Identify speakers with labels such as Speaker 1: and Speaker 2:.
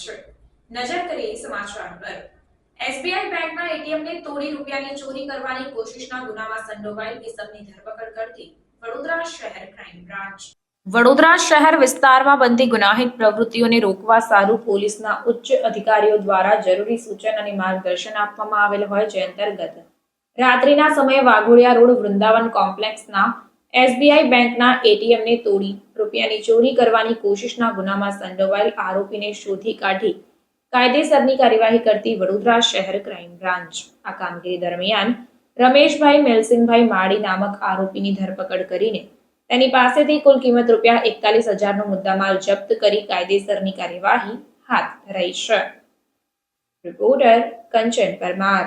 Speaker 1: છે. નજર કરીએ સમાચાર પર. એસબીઆઈ બેંકના એટીએમને તોડી રૂપિયાની ચોરી કરવાની કોશિશના ગુનામાં સંડોવાયેલ કિસમની ધરપકડ કરતી વડોદરા શહેર ક્રાઇમ બ્રાન્ચ. વડોદરા શહેર વિસ્તારમાં બનતી ગુનાહિત પ્રવૃત્તિઓને રોકવા સારું પોલીસના ઉચ્ચ અધિકારીઓ દ્વારા જરૂરી સૂચન અને માર્ગદર્શન આપવામાં આવેલ હોય જે અંતર્ગત રાત્રિના સમયે વાઘોડિયા રોડ વૃંદાવન કોમ્પ્લેક્સના એસબીઆઈ બેંકના એટીએમને તોડી. રૂપિયાની ચોરી કરવાની કોશિશના ગુનામાં સંડોવાયેલ આરોપીને શોધી કાઢી. કાયદેસરની કાર્યવાહી કરતી વડોદરા શહેર ક્રાઇમ બ્રાન્ચ. આ કામગીરી દરમિયાન રમેશભાઈ મેલસિંહભાઈ માળી નામક આરોપીની ધરપકડ કરીને તેની પાસેથી કુલ કિંમત રૂપિયા એકતાલીસ હજારનો મુદ્દામાલ જપ્ત કરી કાયદેસરની કાર્યવાહી હાથ ધરાઈ છે. રિપોર્ટર કંચન પરમાર.